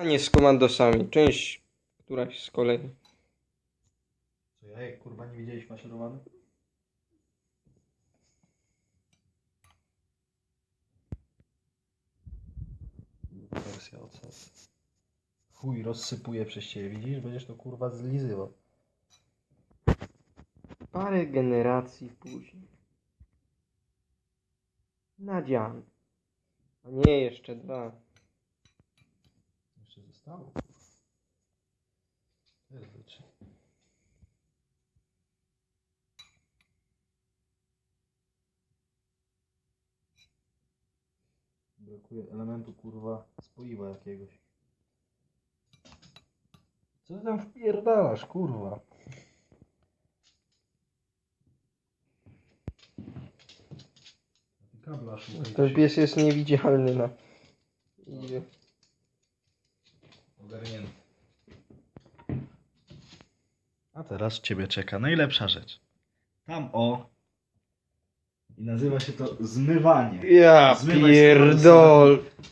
A nie z komandosami. Część któraś z kolei. Co ja, jak kurwa nie widziałeś maszerowany? Wersja ocet. Chuj, rozsypuje przez ciebie, widzisz? Będziesz to kurwa zlizywał. Parę generacji później. Nadzian. A nie, jeszcze dwa. Jeszcze zostało. Jest rzeczy. Brakuje elementu kurwa spoiwa jakiegoś. Co ty tam wpierdalasz, kurwa? Kabla szukaj. Ten pies jest niewidzialny na... Idzie. A teraz ciebie czeka najlepsza rzecz. Tam o. I nazywa się to zmywanie. Ja Zmywaj pierdol.